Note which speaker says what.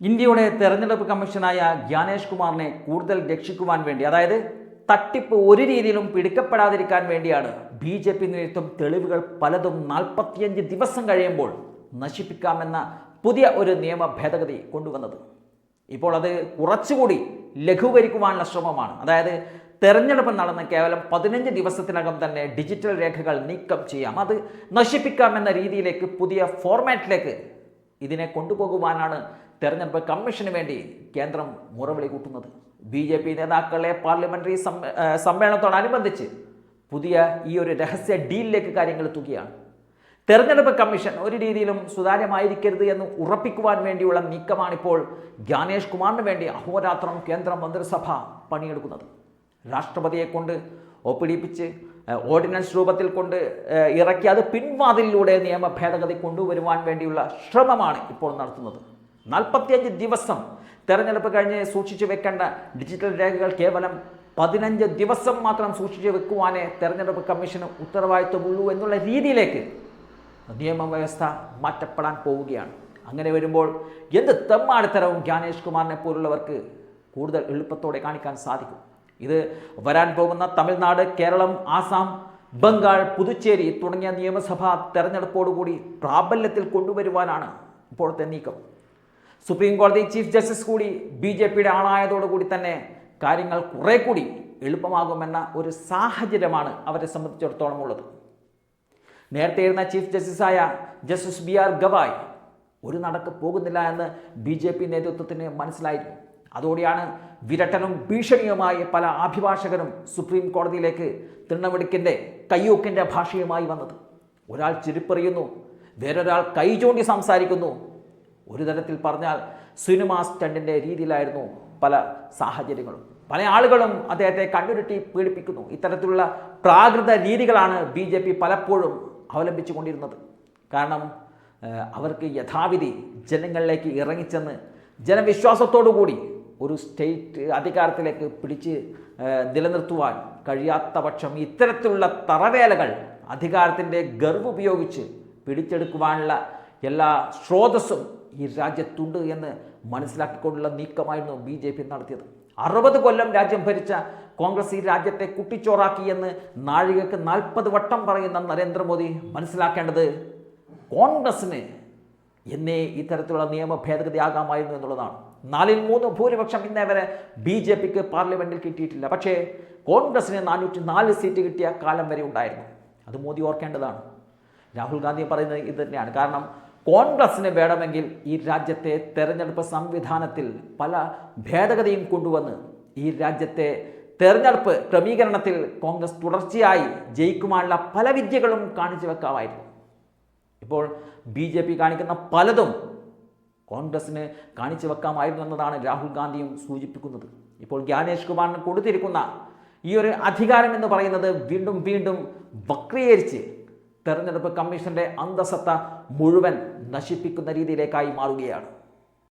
Speaker 1: ഇന്ത്യയുടെ തെരഞ്ഞെടുപ്പ് കമ്മീഷനായ ജ്ഞാനേഷ് കുമാറിനെ കൂടുതൽ രക്ഷിക്കുവാൻ വേണ്ടി അതായത് തട്ടിപ്പ് ഒരു രീതിയിലും പിടിക്കപ്പെടാതിരിക്കാൻ വേണ്ടിയാണ് ബി ജെ പി നേതൃത്വം തെളിവുകൾ പലതും നാൽപ്പത്തിയഞ്ച് ദിവസം കഴിയുമ്പോൾ നശിപ്പിക്കാമെന്ന പുതിയ ഒരു നിയമ ഭേദഗതി കൊണ്ടുവന്നത്. ഇപ്പോൾ അത് കുറച്ചുകൂടി ലഘൂകരിക്കുവാനുള്ള ശ്രമമാണ്. അതായത് തെരഞ്ഞെടുപ്പ് നടന്ന് കേവലം പതിനഞ്ച് ദിവസത്തിനകം തന്നെ ഡിജിറ്റൽ രേഖകൾ നീക്കം ചെയ്യാം. അത് നശിപ്പിക്കാമെന്ന രീതിയിലേക്ക് പുതിയ ഫോർമാറ്റിലേക്ക് ഇതിനെ കൊണ്ടുപോകുവാനാണ് തെരഞ്ഞെടുപ്പ് കമ്മീഷന് വേണ്ടി കേന്ദ്രം മുറവിളി കൂട്ടുന്നത്. ബി ജെ പി നേതാക്കളെ പാർലമെന്ററി സമ്മേളനത്തോടനുബന്ധിച്ച് പുതിയ ഈ ഒരു രഹസ്യ ഡീലിലേക്ക് കാര്യങ്ങൾ എത്തുകയാണ്. തെരഞ്ഞെടുപ്പ് കമ്മീഷൻ ഒരു രീതിയിലും സുതാര്യമായിരിക്കരുത് എന്ന് ഉറപ്പിക്കുവാൻ വേണ്ടിയുള്ള നീക്കമാണിപ്പോൾ ജ്ഞാനേഷ് കുമാറിന് വേണ്ടി അഹോരാത്രം കേന്ദ്ര മന്ത്രിസഭ പണിയെടുക്കുന്നത്. രാഷ്ട്രപതിയെ കൊണ്ട് ഒപ്പിടിപ്പിച്ച് ഓർഡിനൻസ് രൂപത്തിൽ കൊണ്ട് ഇറക്കി അത് പിൻവാതിലൂടെ നിയമ ഭേദഗതി കൊണ്ടുവരുവാൻ വേണ്ടിയുള്ള ശ്രമമാണ് ഇപ്പോൾ നടത്തുന്നത്. നാൽപ്പത്തിയഞ്ച് ദിവസം തെരഞ്ഞെടുപ്പ് കഴിഞ്ഞ് സൂക്ഷിച്ചു വെക്കേണ്ട ഡിജിറ്റൽ രേഖകൾ കേവലം പതിനഞ്ച് ദിവസം മാത്രം സൂക്ഷിച്ചു വെക്കുവാനേ തെരഞ്ഞെടുപ്പ് കമ്മീഷന് ഉത്തരവാദിത്വമുള്ളൂ എന്നുള്ള രീതിയിലേക്ക് നിയമവ്യവസ്ഥ മാറ്റപ്പെടാൻ പോവുകയാണ്. അങ്ങനെ വരുമ്പോൾ എന്ത് തെമ്മാടിത്തരവും ജ്ഞാനേഷ് കുമാറിനെ പോലുള്ളവർക്ക് കൂടുതൽ എളുപ്പത്തോടെ കാണിക്കാൻ സാധിക്കും. ഇത് വരാൻ പോകുന്ന തമിഴ്നാട് കേരളം ആസാം ബംഗാൾ പുതുച്ചേരി തുടങ്ങിയ നിയമസഭാ തെരഞ്ഞെടുപ്പോടുകൂടി പ്രാബല്യത്തിൽ കൊണ്ടുവരുവാനാണ് ഇപ്പോഴത്തെ നീക്കം. സുപ്രീം കോടതി ചീഫ് ജസ്റ്റിസ് കൂടി ബി ജെ പിയുടെ ആളായതോടുകൂടി തന്നെ കാര്യങ്ങൾ കുറെ കൂടി എളുപ്പമാകുമെന്ന ഒരു സാഹചര്യമാണ് അവരെ സംബന്ധിച്ചിടത്തോളം ഉള്ളത്. നേരത്തെ ഇരുന്ന ചീഫ് ജസ്റ്റിസായ ജസ്റ്റിസ് ബി ആർ ഗവായ് ഒരു നടക്ക് പോകുന്നില്ല എന്ന് ബി ജെ പി നേതൃത്വത്തിന് മനസ്സിലായിരുന്നു. അതോടെയാണ് വിരട്ടനും ഭീഷണിയുമായി പല അഭിഭാഷകരും സുപ്രീം കോടതിയിലേക്ക് തിണ്ണവെടുക്കിന്റെ കയ്യൂക്കിന്റെ ഭാഷയുമായി വന്നത്. ഒരാൾ ചിരിപ്പറിയുന്നു വേറൊരാൾ കൈ ചൂണ്ടി സംസാരിക്കുന്നു ഒരു തരത്തിൽ പറഞ്ഞാൽ സിനിമാ സ്റ്റണ്ടിന്റെ രീതിയിലായിരുന്നു പല സാഹചര്യങ്ങളും. പല ആളുകളും അദ്ദേഹത്തെ കണ്ടുരുട്ടി പീഡിപ്പിക്കുന്നു. ഇത്തരത്തിലുള്ള പ്രാകൃത രീതികളാണ് ബി ജെ പി പലപ്പോഴും അവലംബിച്ചു കൊണ്ടിരുന്നത് കാരണം അവർക്ക് യഥാവിധി ജനങ്ങളിലേക്ക് ഇറങ്ങിച്ചെന്ന് ജനവിശ്വാസത്തോടു കൂടി ഒരു സ്റ്റേറ്റ് അധികാരത്തിലേക്ക് പിടിച്ച് നിലനിർത്തുവാൻ കഴിയാത്ത പക്ഷം ഇത്തരത്തിലുള്ള തറവേലകൾ അധികാരത്തിന്റെ ഗർവ് ഉപയോഗിച്ച് പിടിച്ചെടുക്കുവാനുള്ള എല്ലാ സ്രോതസ്സും ഈ രാജ്യത്തുണ്ട് എന്ന് മനസ്സിലാക്കിക്കൊണ്ടുള്ള നീക്കമായിരുന്നു ബി ജെ പി നടത്തിയത്. അറുപത് കൊല്ലം രാജ്യം ഭരിച്ച കോൺഗ്രസ് ഈ രാജ്യത്തെ കുട്ടിച്ചോറാക്കിയെന്ന് നാഴികക്ക് നാൽപ്പത് വട്ടം പറയുന്ന നരേന്ദ്രമോദി മനസ്സിലാക്കേണ്ടത് കോൺഗ്രസ്സിന് എന്നേ ഇത്തരത്തിലുള്ള നിയമ ഭേദഗതി ആകാമായിരുന്നു എന്നുള്ളതാണ്. നാലിൽ മൂന്ന് ഭൂരിപക്ഷം ഇന്നേ വരെ ബി ജെ പിക്ക് പാർലമെന്റിൽ കിട്ടിയിട്ടില്ല. പക്ഷേ കോൺഗ്രസിന് നാനൂറ്റി നാല് സീറ്റ് കിട്ടിയ കാലം വരെ ഉണ്ടായിരുന്നു. അത് മോദി ഓർക്കേണ്ടതാണ്. രാഹുൽ ഗാന്ധി പറയുന്നത് ഇത് തന്നെയാണ്. കാരണം കോൺഗ്രസിന് വേണമെങ്കിൽ ഈ രാജ്യത്തെ തെരഞ്ഞെടുപ്പ് സംവിധാനത്തിൽ പല ഭേദഗതിയും കൊണ്ടുവന്ന് ഈ രാജ്യത്തെ തെരഞ്ഞെടുപ്പ് ക്രമീകരണത്തിൽ കോൺഗ്രസ് തുടർച്ചയായി ജയിക്കുവാനുള്ള പല വിദ്യകളും കാണിച്ചു വെക്കാമായിരുന്നു. ഇപ്പോൾ ബി ജെ പി കാണിക്കുന്ന പലതും കോൺഗ്രസ്സിന് കാണിച്ചു വെക്കാമായിരുന്നു എന്നതാണ് രാഹുൽ ഗാന്ധിയും സൂചിപ്പിക്കുന്നത്. ഇപ്പോൾ ജ്ഞാനേഷ് കുമാറിന് കൊടുത്തിരിക്കുന്ന ഈ ഒരു അധികാരം എന്ന് പറയുന്നത് വീണ്ടും വീണ്ടും വക്രീകരിച്ച് തെരഞ്ഞെടുപ്പ് കമ്മീഷന്റെ അന്തസത്ത മുഴുവൻ നശിപ്പിക്കുന്ന രീതിയിലേക്കായി മാറുകയാണ്.